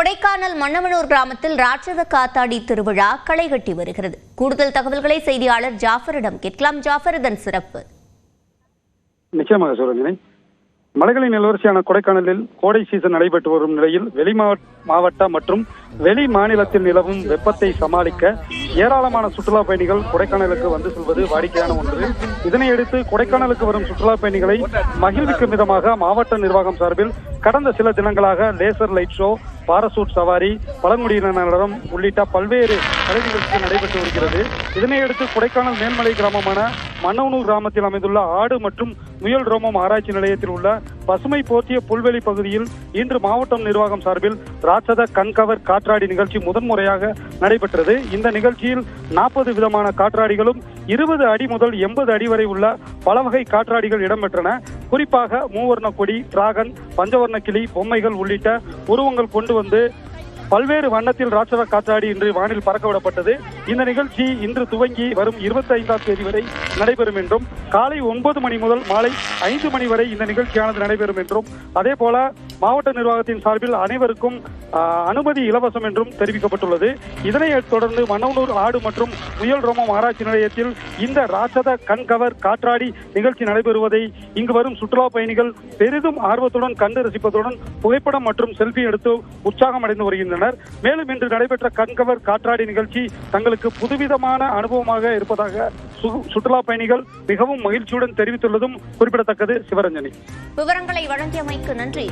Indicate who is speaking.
Speaker 1: கொடைக்கானல் மன்னமனூர் கிராமத்தில் ராட்சத காத்தாடி திருவிழா களை கட்டி வருகிறது. கூடுதல் தகவல்களை செய்தியாளர் ஜாஃபரிடம் கேட்கலாம். ஜாஃபர் இதன் சிறப்பு.
Speaker 2: நிச்சயமாக சுரஞ்சனை. மலைகளின் இளவரசியான கொடைக்கானலில் கோடை சீசன் நடைபெற்று வரும் நிலையில் வெளி மாவ- மாவட்ட மற்றும் வெளி மாநிலத்தில் நிலவும் வெப்பத்தை சமாளிக்க ஏராளமான சுற்றுலா பயணிகள் கொடைக்கானலுக்கு வந்து செல்வது வாடிக்கையான ஒன்று. இதனையடுத்து கொடைக்கானலுக்கு வரும் சுற்றுலா பயணிகளை மகிழ்விக்கும் விதமாக மாவட்ட நிர்வாகம் சார்பில் கடந்த சில தினங்களாக லேசர் லைட் ஷோ பாரசூட் சவாரி பழங்குடியினரிடம் உள்ளிட்ட பல்வேறு கலை நிகழ்ச்சிகள் நடைபெற்று வருகிறது. இதனையடுத்து கொடைக்கானல் மேல்மலை கிராமமான மன்னவனூர் கிராமத்தில் அமைந்துள்ள ஆடு மற்றும் முயல் ரோமம் ஆராய்ச்சி நிலையத்தில் உள்ள பசுமை போர்த்திய புல்வெளி பகுதியில் இன்று மாவட்டம் நிர்வாகம் சார்பில் ராட்சத கண்கவர் காற்றாடி நிகழ்ச்சி முதன்முறையாக நடைபெற்றது. இந்த நிகழ்ச்சியில் நாற்பது விதமான காற்றாடிகளும் இருபது அடி முதல் எண்பது அடி வரை உள்ள பல வகை காற்றாடிகள் இடம்பெற்றன. குறிப்பாக மூவர்ண கொடி டிராகன் பஞ்சவர்ண கிளி பொம்மைகள் உள்ளிட்ட உருவங்கள் கொண்டு வந்து பல்வேறு வண்ணத்தில் ராட்சத காற்றாடி இன்று வானில் பறக்கவிடப்பட்டது. இந்த நிகழ்ச்சி இன்று துவங்கி வரும் இருபத்தி ஐந்தாம் தேதி வரை நடைபெறும் என்றும் காலை ஒன்பது மணி முதல் மாலை ஐந்து மணி வரை இந்த நிகழ்ச்சியானது நடைபெறும் என்றும் அதே போல மாவட்ட நிர்வாகத்தின் சார்பில் அனைவருக்கும் அனுமதி இலவசம் என்றும் தெரிவிக்கப்பட்டுள்ளது. இதனை தொடர்ந்து மன்னவனூர் ஆடு மற்றும் முயல் ரோமம் ஆராய்ச்சி நிலையத்தில் இந்த ராட்சத கண்கவர் காற்றாடி நிகழ்ச்சி நடைபெறுவதை இங்கு வரும் சுற்றுலா பயணிகள் பெரிதும் ஆர்வத்துடன் கண்டு ரசிப்பதுடன் புகைப்படம் மற்றும் செல்ஃபி எடுத்து உற்சாகம் அடைந்து வருகின்றனர். மேலும் இன்று நடைபெற்ற கண்கவர் காற்றாடி நிகழ்ச்சி தங்களுக்கு புதுவிதமான அனுபவமாக இருப்பதாக சு- சுற்றுலா பயணிகள் மிகவும் மகிழ்ச்சியுடன் தெரிவித்துள்ளதும் குறிப்பிடத்தக்கது சிவரஞ்சனி.
Speaker 1: விவரங்களை வழங்கியமைக்கு நன்றி